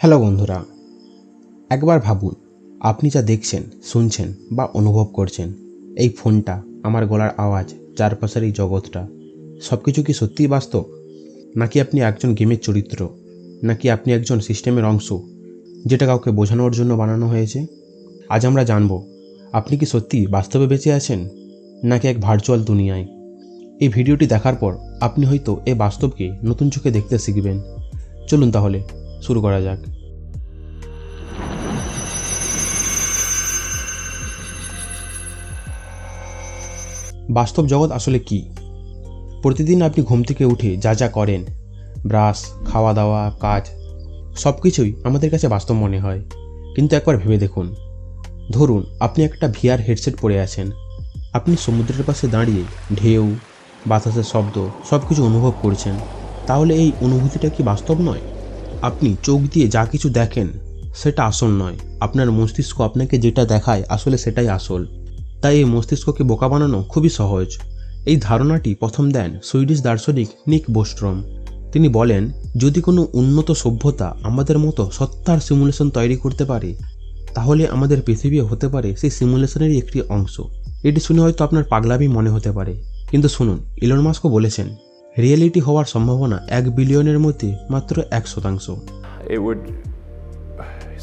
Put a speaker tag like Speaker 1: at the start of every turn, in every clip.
Speaker 1: Hello বন্ধুরা, একবার ভাবুন, আপনি যা দেখছেন, শুনছেন বা অনুভব করছেন, এই ফোনটা, আমার গলার আওয়াজ, চারপাশের এই জগৎটা সব কিছু কি সত্যিই বাস্তব? নাকি আপনি একজন গেমের চরিত্র, নাকি আপনি একজন সিস্টেমের অংশ, যেটা কাউকে বোঝানোর জন্য বানানো হয়েছে? আজ আমরা জানব, আপনি কি সত্যি বাস্তবে বেঁচে আছেন, নাকি এক ভার্চুয়াল দুনিয়ায়? এই ভিডিওটি দেখার পর আপনি হয়তো এই বাস্তবকে নতুন চোখে দেখতে শিখবেন। চলুন তাহলে শুরু করা যাক। বাস্তব জগৎ আসলে কি? প্রতিদিন আপনি ঘুম থেকে উঠে যা যা করেন, ব্রাশ খাওয়া দাওয়া কাজ সব কিছুই আমাদের কাছে বাস্তব মনে হয়। কিন্তু একবার ভেবে দেখুন। ধরুন, আপনি একটা ভিআর হেডসেট পরে আছেন। আপনি সমুদ্রের পাশে দাঁড়িয়ে ঢেউ, বাতাসের শব্দ সব কিছু অনুভব করছেন। তাহলে এই অনুভূতিটা কি বাস্তব নয়? আপনি চোখ দিয়ে যা কিছু দেখেন, সেটা আসল নয়। আপনার মস্তিষ্ক আপনাকে যেটা দেখায়, আসলে সেটাই আসল। তাই এই মস্তিষ্ককে বোকা বানানো খুবই সহজ। এই ধারণাটি প্রথম দেন সুইডিশ দার্শনিক নিক বোস্ট্রম। তিনি বলেন, যদি কোনো উন্নত সভ্যতা আমাদের মতো সত্তার সিমুলেশন তৈরি করতে পারে, তাহলে আমাদের পৃথিবীও হতে পারে সেই সিমুলেশনেরই একটি অংশ। এটি শুনে হয়তো আপনার পাগলামি মনে হতে পারে। কিন্তু শুনুন, ইলন মাস্কও বলেছেন রিয়েলিটি হওয়ার সম্ভাবনা এক বিলিয়নের মধ্যে মাত্র এক শতাংশ।
Speaker 2: It would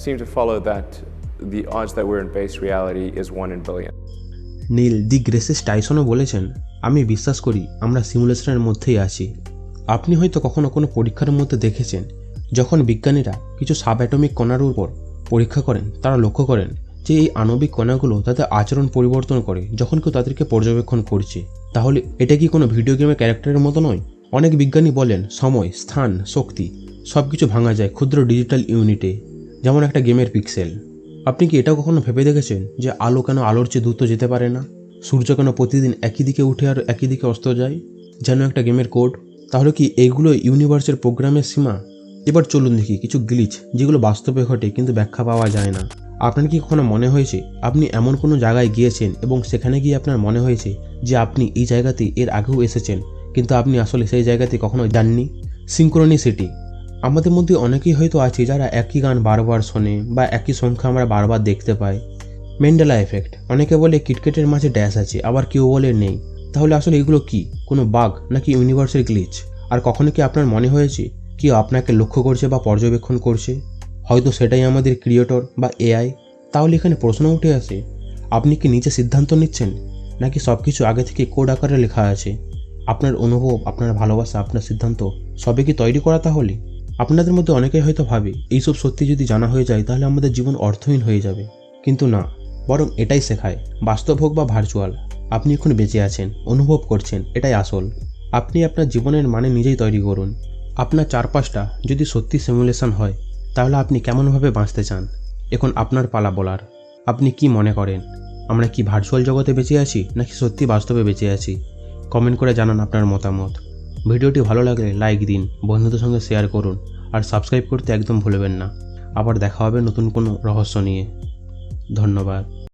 Speaker 2: seem to follow that the odds that we're in base reality is 1 in billion.
Speaker 1: নীল দি গ্রেসেস টাইসনও বলেছেন আমি বিশ্বাস করি আমরা সিমুলেশনের মধ্যেই আছি। আপনি হয়তো কখনো কোনো পরীক্ষার মধ্যে দেখেছেন যখন বিজ্ঞানীরা কিছু সাব অ্যাটমিক কণার উপর পরীক্ষা করেন তারা লক্ষ্য করেন যে এই আণবিক কণাগুলো তাদের আচরণ পরিবর্তন করে যখন কেউ তাদেরকে পর্যবেক্ষণ করছে। তাহলে এটা কি কোনো ভিডিও গেমের ক্যারেক্টারের মতো নয়? অনেক বিজ্ঞানী বলেন, সময়, স্থান, শক্তি সব কিছু ভাঙা যায় ক্ষুদ্র ডিজিটাল ইউনিটে যেমন একটা গেমের পিক্সেল আপনি কি এটাও কখনো ভেবে দেখেছেন যে আলো কেন আলোর চেয়ে দ্রুত যেতে পারে না? সূর্য কেন প্রতিদিন একই দিকে উঠে আর একই দিকে অস্ত যায়? যেন একটা গেমের কোড তাহলে কি এইগুলো ইউনিভার্সের প্রোগ্রামের সীমা? এবার চলুন দেখি কিছু গ্লিচ যেগুলো বাস্তবে ঘটে কিন্তু ব্যাখ্যা পাওয়া যায় না। আপনার কি কখনো মনে হয়েছে আপনি এমন কোনো জায়গায় গিয়েছেন এবং সেখানে গিয়ে আপনার মনে হয়েছে যে আপনি এই জায়গাতে এর আগেও এসেছেন, কিন্তু আপনি আসলে সেই জায়গাতে কখনো যাননি? সিঙ্ক্রোনিসিটি আমাদের মধ্যে অনেকেই হয়তো আছে যারা একই গান বারবার শোনে বা একই সংখ্যা আমরা বারবার দেখতে পাই। মেন্ডেলা এফেক্ট অনেকে বলে কিটকেটের মাঝে ড্যাশ আছে, আবার কেউ বলে নেই। তাহলে আসলে এগুলো কি? কোনো বাঘ নাকি ইউনিভার্সের গ্লিচ আর কখনো কি আপনার মনে হয়েছে কেউ আপনাকে লক্ষ্য করছে বা পর্যবেক্ষণ করছে? হয়তো সেটাই আমাদের ক্রিয়েটর বা এআই? তাহলে এখানে প্রশ্ন উঠে আসে, আপনি কি নিজে সিদ্ধান্ত নিচ্ছেন? নাকি সব কিছু আগে থেকে কোড আকারে লেখা আছে? আপনার অনুভব, আপনার ভালোবাসা, আপনার সিদ্ধান্ত, সবে কি তৈরি করা তাহলে? আপনাদের মধ্যে অনেকেই হয়তো ভাবে, এইসব সত্যি যদি জানা হয়ে যায় তাহলে আমাদের জীবন অর্থহীন হয়ে যাবে। কিন্তু না, বরং এটাই শেখায়, বাস্তব হোক বা ভার্চুয়াল আপনি এখন বেঁচে আছেন, অনুভব করছেন, এটাই আসল। আপনি আপনার জীবনের মানে নিজেই তৈরি করুন। আপনার চারপাশটা যদি সত্যি সিমুলেশন হয় তাহলে আপনি কেমনভাবে বাঁচতে চান? এখন আপনার পালা বলার। আপনি কি মনে করেন? আমরা কি ভার্চুয়াল জগতে বেঁচে আছি, নাকি সত্যি বাস্তবে বেঁচে আছি? কমেন্ট করে জানান আপনার মতামত। ভিডিওটি ভালো লাগলে লাইক দিন, বন্ধুদের সঙ্গে শেয়ার করুন, আর সাবস্ক্রাইব করতে একদম ভুলবেন না। আবার দেখা হবে নতুন কোনো রহস্য নিয়ে। ধন্যবাদ।